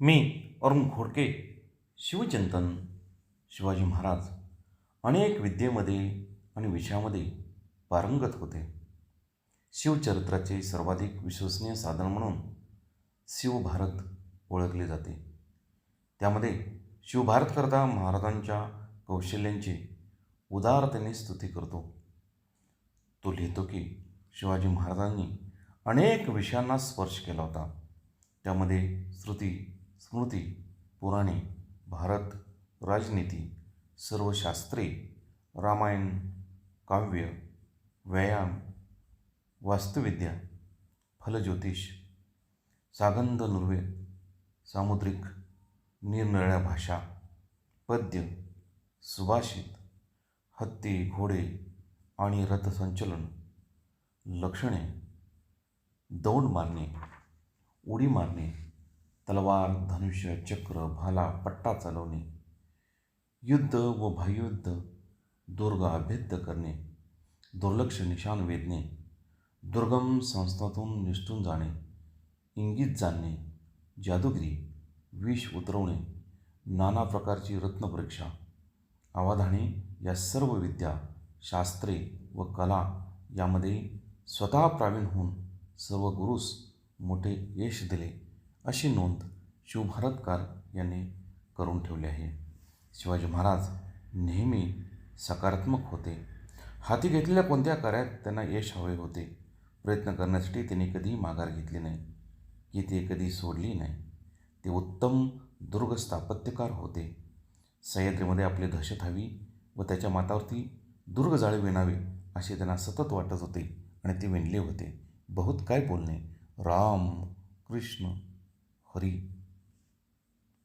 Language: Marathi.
मी अरुण घोडके शिवचिंतन शिवाजी महाराज. अनेक विद्येमध्ये आणि विषयामध्ये पारंगत होते. शिवचरित्राचे सर्वाधिक विश्वसनीय साधन म्हणून शिवभारत ओळखले जाते. त्यामध्ये शिवभारतकरता महाराजांच्या कौशल्यांची उदारतेने स्तुती करतो. तो लिहितो की शिवाजी महाराजांनी अनेक विषयांना स्पर्श केला होता. त्यामध्ये श्रुती स्मृती पुराणे भारत राजनीती सर्व शास्त्रे रामायण काव्य व्यायाम वास्तुविद्या फलज्योतिष सागंध नुर्वे सामुद्रिक निरनिराळ्या भाषा पद्य सुभाषित हत्ती घोडे आणि रथसंचलन लक्षणे दौड मारणे उडी मारणे तलवार धनुष्य चक्र भाला पट्टा चालवणे युद्ध व बाह्ययुद्ध दुर्गा अभेद्य करणे दुर्लक्ष निशान वेधणे दुर्गम संस्थातून निष्ठून जाणे इंगित जाणणे जादूगिरी विष उतरवणे नाना प्रकारची रत्नपरीक्षा आवाधाने या सर्व विद्या शास्त्रे व कला यामध्ये स्वतः प्रावीण होऊन सर्व गुरुस मोठे यश दिले. अशी नोंद शिवभारतकार यांनी करून ठेवली आहे. शिवाजी महाराज नेहमी सकारात्मक होते. हाती घेतलेल्या कोणत्या कार्यात त्यांना यश हवे होते प्रयत्न करण्यासाठी त्यांनी कधीही माघार घेतली नाही की ते कधी सोडली नाही. ते उत्तम दुर्ग स्थापत्यकार होते. सह्याद्रीमध्ये आपली दहशत हवी व त्याच्या मातावरती दुर्ग जाळे विणावे असे त्यांना सतत वाटत होते आणि ते विणले होते. बहुत काय बोलणे. राम कृष्ण 我的。